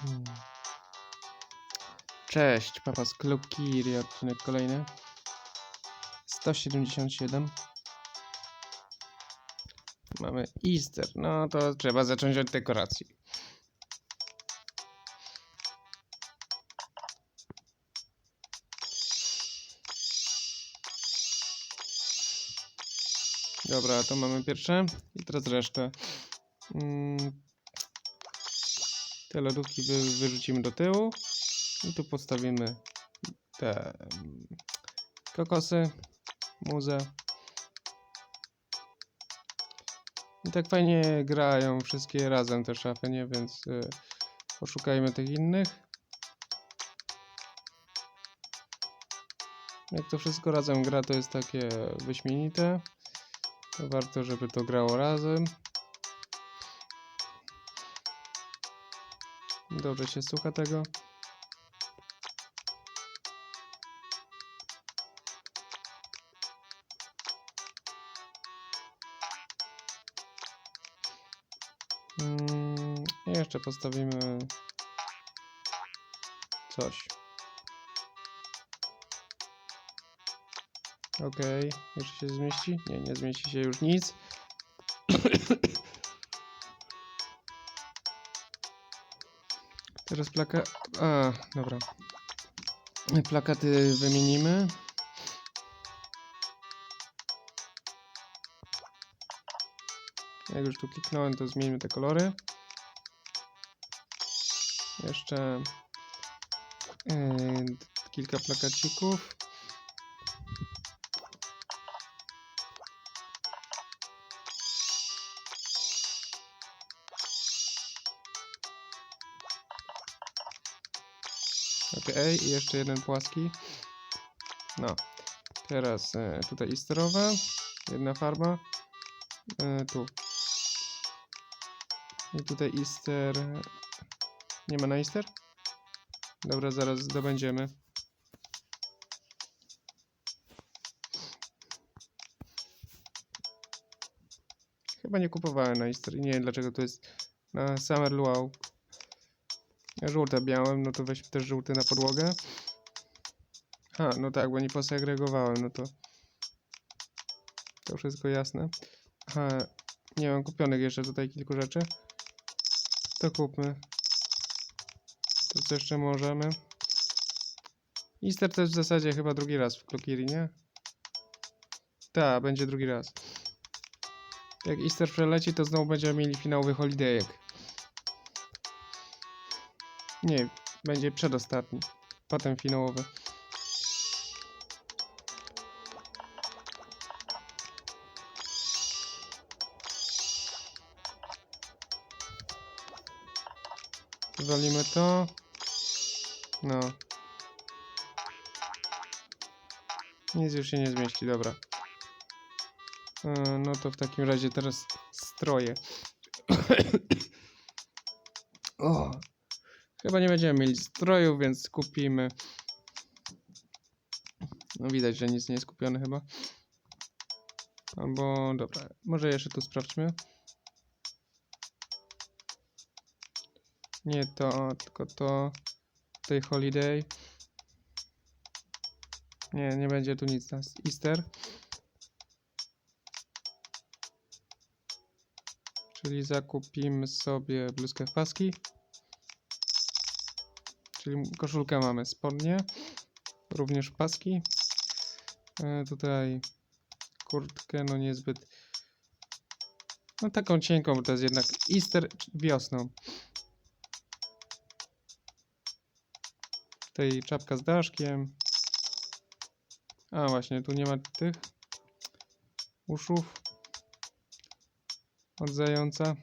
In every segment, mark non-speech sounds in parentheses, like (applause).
Hmm. Cześć, papa z Klukiri, odcinek kolejny. 177. Mamy Easter, no to trzeba zacząć od dekoracji. Dobra, to mamy pierwsze i teraz resztę. Mm. Te lodówki wy, wyrzucimy do tyłu i tu postawimy te mm, kokosy, muzę. I tak fajnie grają wszystkie razem te szafy, nie? Więc y, poszukajmy tych innych. Jak to wszystko razem gra, to jest takie wyśmienite. To warto, żeby to grało razem. Dobrze się słucha tego. Mm, jeszcze postawimy coś. Okej, jeszcze się zmieści? Nie, nie zmieści się już nic. (coughs) Teraz plaka... A, dobra. Plakaty wymienimy. Jak już tu kliknąłem, to zmieńmy te kolory. Jeszcze yy, kilka plakacików. Okej, i jeszcze jeden płaski. No. Teraz e, tutaj easterowe. Jedna farba. E, tu. I tutaj easter. Nie ma na easter? Dobra, zaraz zdobędziemy. Chyba nie kupowałem na easter i nie wiem dlaczego to jest na Summer Luau. Żółte białym, no to weźmy też żółty na podłogę. A, no tak, bo nie posegregowałem, no to... To wszystko jasne. Aha, nie mam kupionych jeszcze tutaj kilku rzeczy. To kupmy. To co jeszcze możemy? Easter jest w zasadzie chyba drugi raz w Klokiri, nie? Tak, będzie drugi raz. Jak Easter przeleci, to znowu będziemy mieli finałowy holidayek. Nie, będzie przedostatni. Potem finałowy. Wywalimy to. No. Nic już się nie zmieści, dobra. E, No to w takim razie teraz stroje. Chyba nie będziemy mieli strojów, więc kupimy. No widać, że nic nie jest kupione chyba. Albo, dobra, może jeszcze tu sprawdźmy. Nie to, tylko to. Tutaj holiday. Nie, nie będzie tu nic Easter. Czyli zakupimy sobie bluzkę w paski. Czyli koszulkę mamy, spodnie. Również paski. E, tutaj kurtkę, no niezbyt. No taką cienką, bo to jest jednak Easter wiosną. Tutaj czapka z daszkiem. A właśnie, tu nie ma tych uszów od zająca.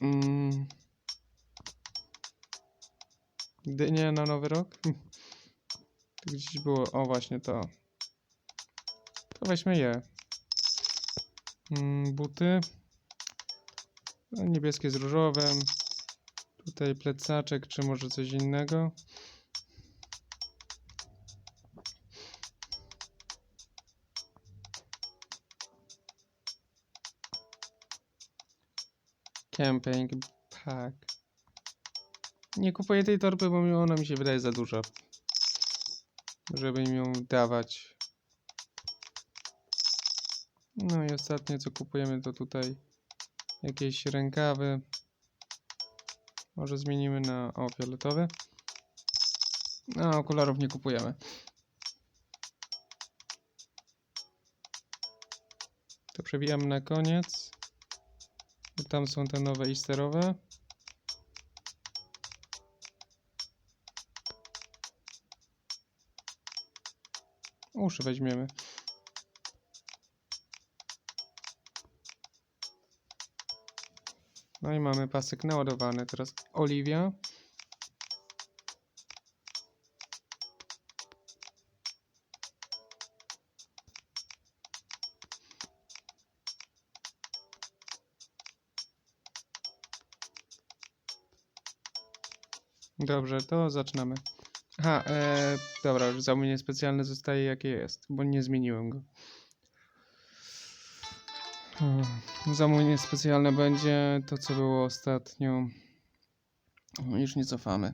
Mm. Dynie na nowy rok? (laughs) Gdzieś było, o właśnie to. To weźmy je. Mm, buty. No, Niebieskie z różowym. Tutaj plecaczek, czy może coś innego. Camping pack. Nie kupuję tej torby, bo mi- ona mi się wydaje za duża. Żeby im ją dawać. No i ostatnie co kupujemy to tutaj jakieś rękawy. Może zmienimy na o fioletowy. No, okularów nie kupujemy. To przewijamy na koniec. Tam są te nowe easterowe. Uszy weźmiemy. No i mamy pasek naładowany. Teraz Oliwia. Dobrze, to zaczynamy. Aha, e, dobra, już zamówienie specjalne zostaje jakie jest, bo nie zmieniłem go. Hmm, Zamówienie specjalne będzie to, co było ostatnio. No, Już nie cofamy.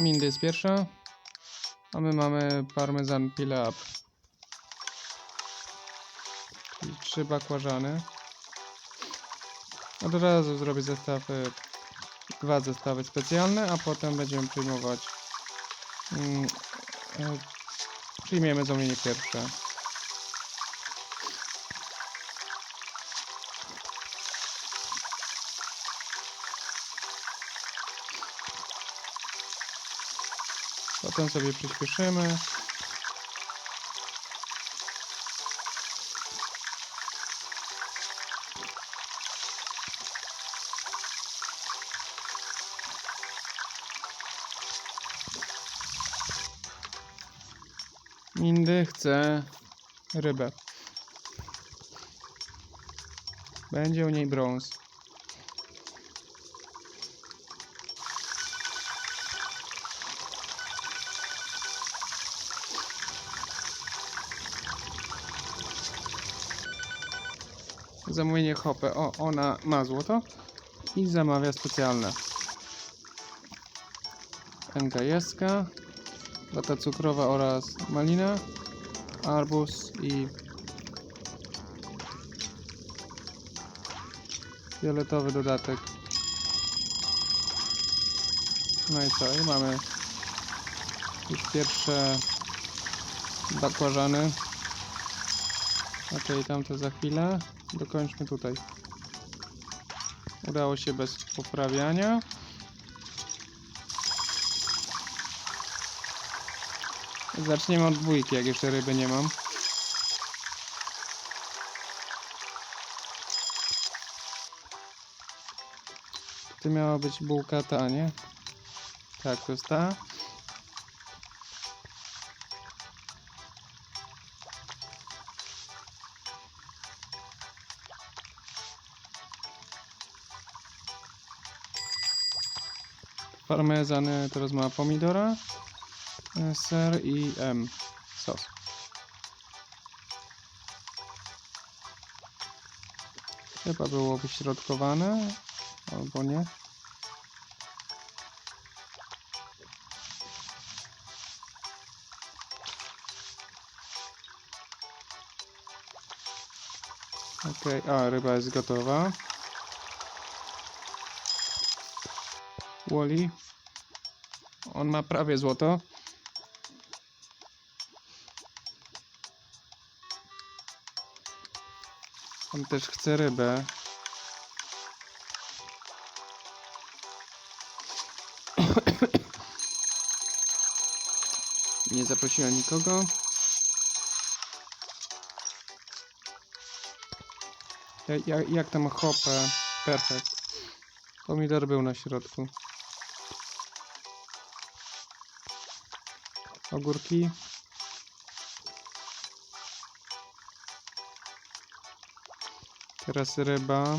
Mindy jest pierwsza, a my mamy parmezan pile up. Czyli trzy bakłażany. Od razu zrobię zestawy dwa zestawy specjalne, a potem będziemy przyjmować. Mm, e, przyjmiemy zamówienie pierwsze. Potem sobie przyspieszymy. Mindy chce rybę. Będzie u niej brąz. Zamówienie hopę. O, ona ma złoto i zamawia specjalne. NKS-ka, wata cukrowa oraz malina, arbuz i fioletowy dodatek. No i co? I mamy już pierwsze bakłażany. Okej, tamte za chwilę. Dokończmy tutaj. Udało się bez poprawiania. Zaczniemy od dwójki, jak jeszcze ryby nie mam. To miała być bułka ta, nie? Tak, to jest ta. Parmezan teraz ma pomidora, ser i em, sos. Chyba było wyśrodkowane, albo nie. Okej, a ryba jest gotowa. Wally. On ma prawie złoto. On też chce rybę. Nie zaprosiłem nikogo. Ja, ja, jak tam hopę? Perfekt. Pomidor był na środku. Ogórki. Teraz ryba.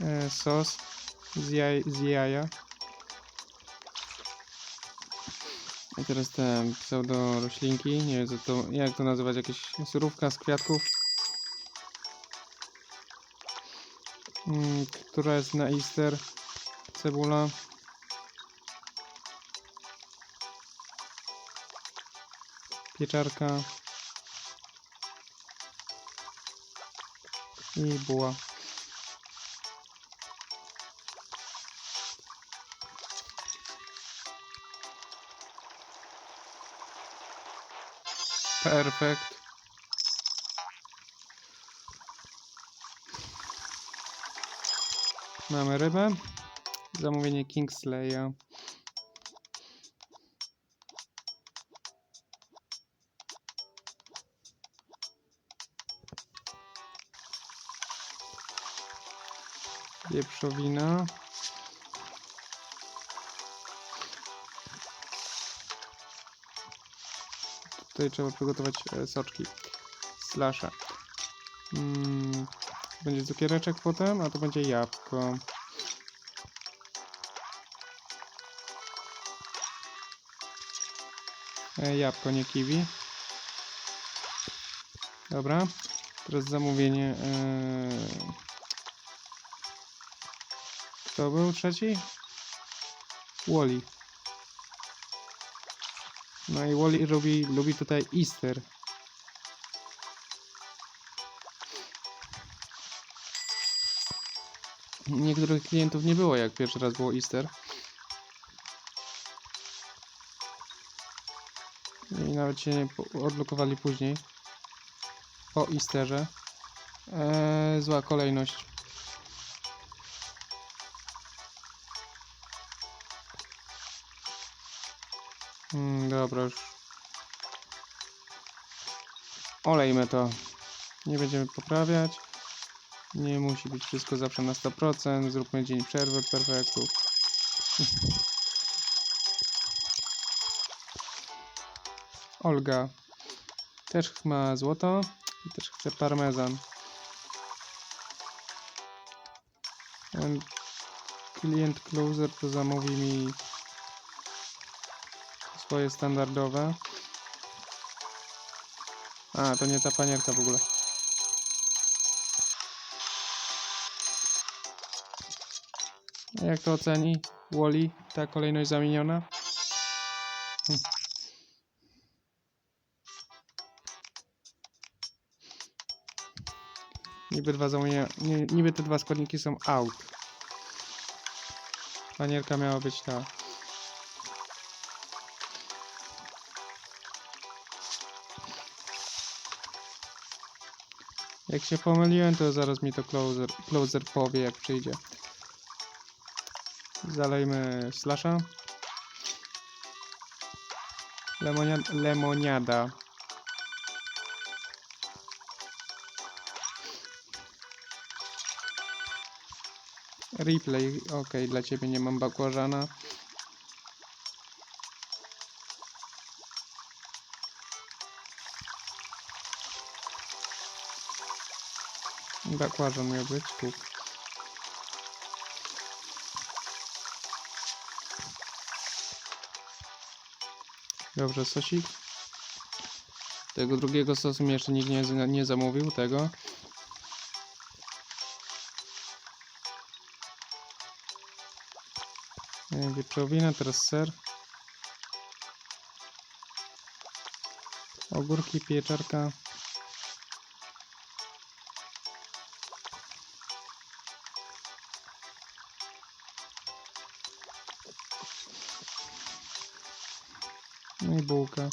E, sos z, jaj, z jaja. I teraz te pseudo roślinki, nie wiem co to, jak to nazywać, jakieś surówka z kwiatków. Mm, która jest na Easter. Cebula. Pieczarka. I buła. Perfekt. Mamy rybę. Zamówienie Kingsleya. Wieprzowina. Tutaj trzeba przygotować e, soczki. Slasha. Mm, będzie cukiereczek potem, a to będzie jabłko. E, jabłko, nie kiwi. Dobra. Teraz zamówienie. E... Kto był trzeci? Wally. No i Wally lubi, lubi tutaj Easter. Niektórych klientów nie było, jak pierwszy raz było Easter. I nawet się nie odblokowali później. Po Easterze. Eee, zła kolejność. Dobra, już. Olejmy to. Nie będziemy poprawiać. Nie musi być wszystko zawsze na 100%. Zróbmy dzień przerwy od perfektu. (laughs) Olga też ma złoto i też chce parmezan. Klient closer to zamówi mi swoje standardowe. A, to nie ta panierka w ogóle. Jak to oceni Wally, ta kolejność zamieniona? Hm. Niby dwa zamówienia, nie, niby te dwa składniki są out. Panierka miała być ta. Jak się pomyliłem, to zaraz mi to closer, closer powie, jak przyjdzie. Zalejmy slasha. Lemonia, lemoniada. Replay, ok, dla ciebie nie mam bakłażana. Bakłażan miał być tu. Dobrze, sosik. Tego drugiego sosu mi jeszcze nikt nie, nie zamówił, tego. E, Wieprzowina, teraz ser. Ogórki, pieczarka. I bułka.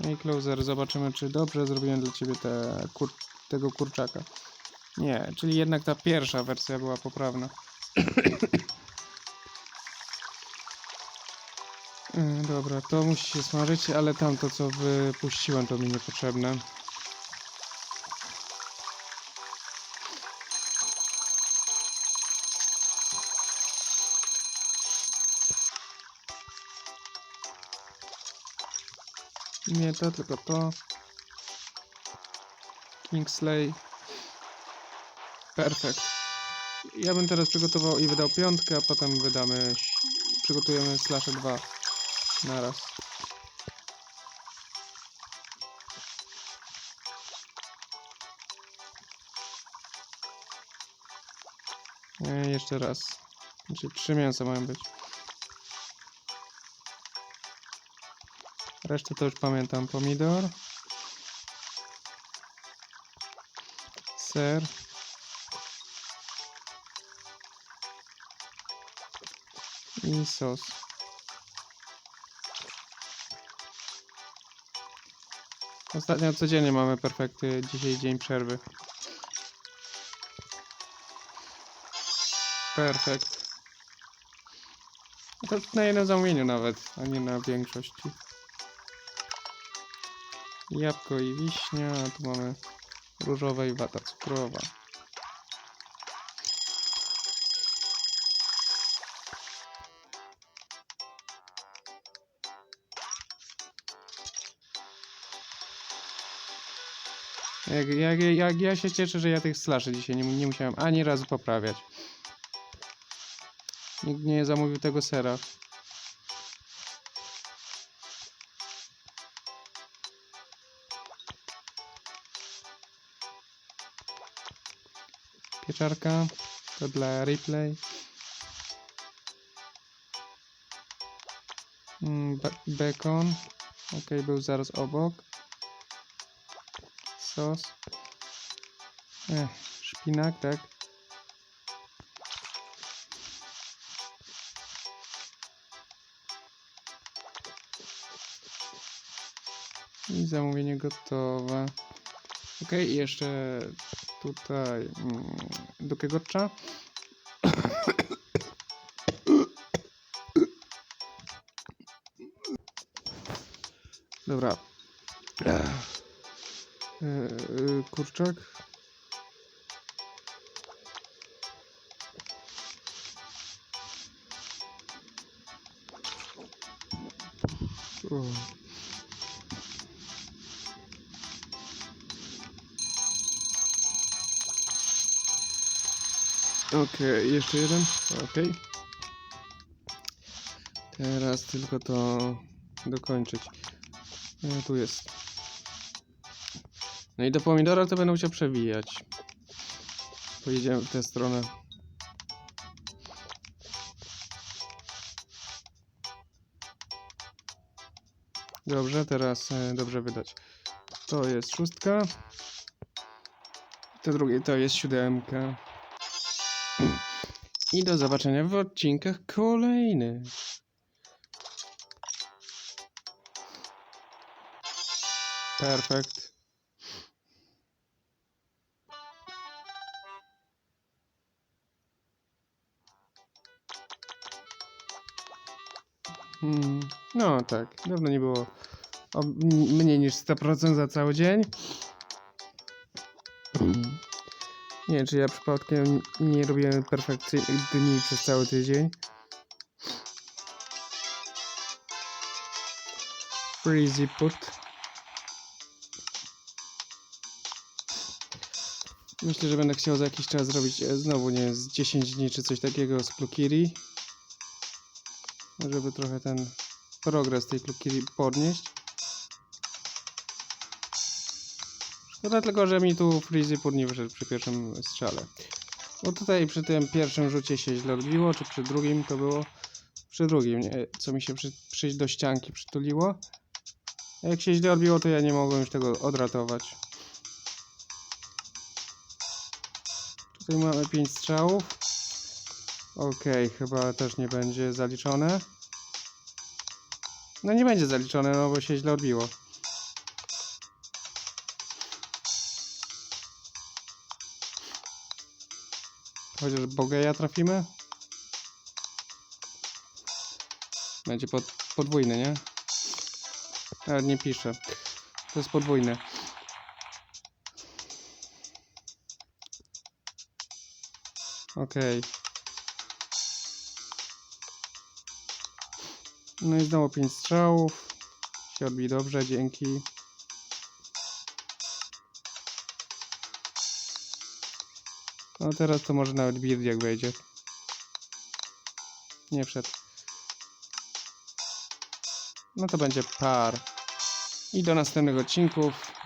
No i closer. Zobaczymy, czy dobrze zrobiłem dla Ciebie te kur tego kurczaka. Nie, czyli jednak ta pierwsza wersja była poprawna. Yy, (clears throat) Dobra, to musi się smażyć, ale tamto co wypuściłem to mi niepotrzebne. Nie to, tylko to. Kingsley. Perfekt. ja bym teraz przygotował i wydał piątkę, a potem wydamy, przygotujemy slasze 2 naraz. Nie, jeszcze raz. Znaczy trzy mięsa mają być. Resztę to już pamiętam. Pomidor. Ser. I sos. Ostatnio codziennie mamy perfekty. Dzisiaj dzień przerwy. Perfekt. To na jednym zamówieniu nawet, a nie na większości. Jabłko i wiśnia, a tu mamy różowe i wata cukrowa. Jak, jak, jak ja się cieszę, że ja tych slaszy dzisiaj nie, nie musiałem ani razu poprawiać. Nikt nie zamówił tego sera. Pieczarka to dla replay. Mm, be bacon. Ok, był zaraz obok. Sos. Ech, szpinak, tak? I zamówienie gotowe. Ok, jeszcze tutaj mm, dukę gotcha. Dobra. E, e, kurczak. Okej, jeszcze jeden. Okej. Teraz tylko to dokończyć. E, tu jest. No i do pomidora to będę musiał przewijać. Pojedziemy w tę stronę. Dobrze, teraz e, dobrze wydać. To jest szóstka. To drugie to jest siódemka. I do zobaczenia w odcinkach kolejnych. Perfekt. Hmm, no tak, dawno nie było mniej niż 100% za cały dzień. Nie wiem, czy ja przypadkiem nie robiłem dni przez cały tydzień. Freezy put. Myślę, że będę chciał za jakiś czas zrobić e, znowu, nie z 10 dni czy coś takiego z Klukiri. Żeby trochę ten progres tej Klukiri podnieść. Szkoda tylko, że mi tu Freezy put nie wyszedł przy pierwszym strzale. Bo tutaj przy tym pierwszym rzucie się źle odbiło, czy przy drugim to było? Przy drugim, nie? co mi się przy, przyjść do ścianki przytuliło. A jak się źle odbiło, to ja nie mogłem już tego odratować. Tutaj mamy 5 strzałów. Okej, chyba też nie będzie zaliczone. No nie będzie zaliczone, no bo się źle odbiło. Chociaż Bogeja trafimy? Będzie pod, podwójny, nie? Nawet nie pisze. To jest podwójne. Okej. No i znowu 5 strzałów. Się odbij dobrze, dzięki. No teraz to może nawet Birdiak wejdzie. Nie wszedł. No to będzie par. I do następnych odcinków.